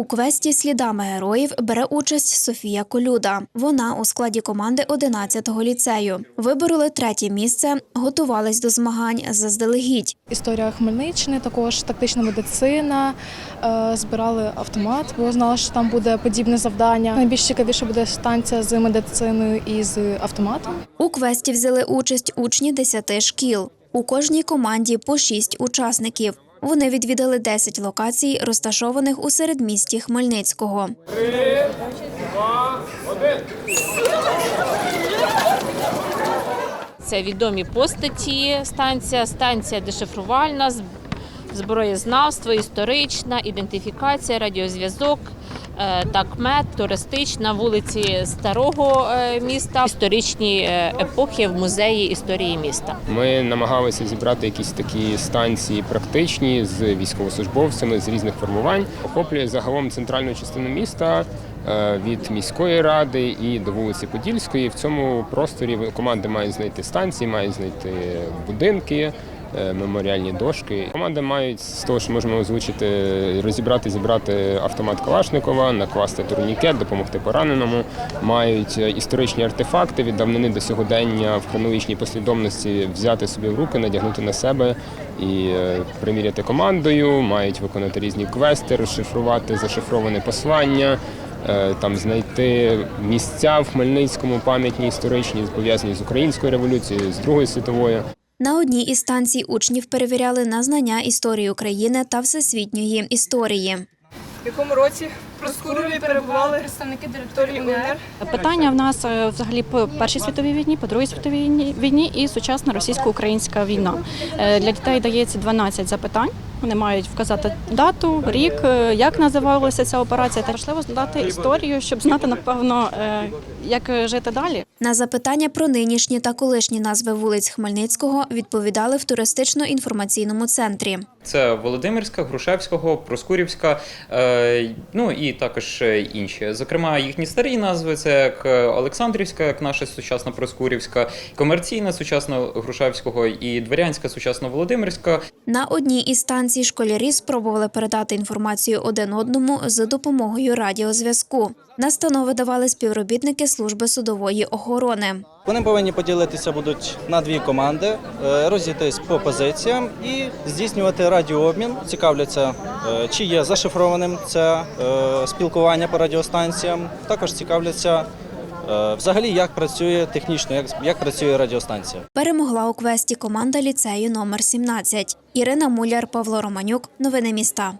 У квесті слідами героїв бере участь Софія Колюда. Вона у складі команди 11-го ліцею. Вибороли третє місце, готувались до змагань заздалегідь. Історія Хмельниччини, також тактична медицина. Е, Збирали автомат, бо знала, що там буде подібне завдання. Найбільш цікавіше буде станція з медициною і з автоматом. У квесті взяли участь учні 10 шкіл. У кожній команді по 6 учасників. Вони відвідали 10 локацій, розташованих у середмісті Хмельницького. Це відомі постаті станція, станція дешифрувальна, зброєзнавство, історична, ідентифікація, радіозв'язок, е, такмет, туристична, вулиці старого е, міста, історичні е, епохи в музеї історії міста. Ми намагалися зібрати якісь такі станції практичні з військовослужбовцями з різних формувань. Охоплює загалом центральну частину міста від міської ради і до вулиці Подільської. В цьому просторі команди мають знайти станції, мають знайти будинки. Е, Меморіальні дошки. Команди мають з того, що можемо озвучити, розібрати, зібрати автомат Калашникова, накласти турнікет, допомогти пораненому. Мають е, історичні артефакти від давнини до сьогодення в хронологічній послідовності взяти собі в руки, надягнути на себе і е, приміряти командою. Мають виконати різні квести, розшифрувати зашифроване послання. Там знайти місця в Хмельницькому пам'ятні історичні, пов'язані з українською революцією, з Другою світовою. На одній із станцій учнів перевіряли на знання історії України та всесвітньої історії. В якому році Проскурові перебували представники директорії УНР? Питання в нас е, взагалі по першій світовій війні, по другій світовій війні, війні і сучасна російсько-українська війна. Е, Для дітей дається 12 запитань. Вони мають вказати дату, рік, е, як називалася ця операція. Та важливо знати історію, щоб знати напевно, як жити далі. На запитання про нинішні та колишні назви вулиць Хмельницького відповідали в туристично-інформаційному центрі. Це Володимирська, Грушевського, Проскурівська, ну і також е, інші. Зокрема, їхні старі назви це як е, Олександрівська, як наша сучасна Проскурівська, комерційна сучасна Грушевського і дворянська сучасна Володимирська. На одній із станцій школярі спробували передати інформацію один одному за допомогою радіозв'язку. Настанови давали співробітники служби судової охорони. Вони повинні поділитися будуть на дві команди, е, розійтись по позиціям і здійснювати радіообмін. Цікавляться, е, чи є зашифрованим це е, спілкування по радіостанціям. Також цікавляться взагалі, як працює технічно, як, як працює радіостанція. Перемогла у квесті команда ліцею номер 17. Ірина Муляр, Павло Романюк. Новини міста.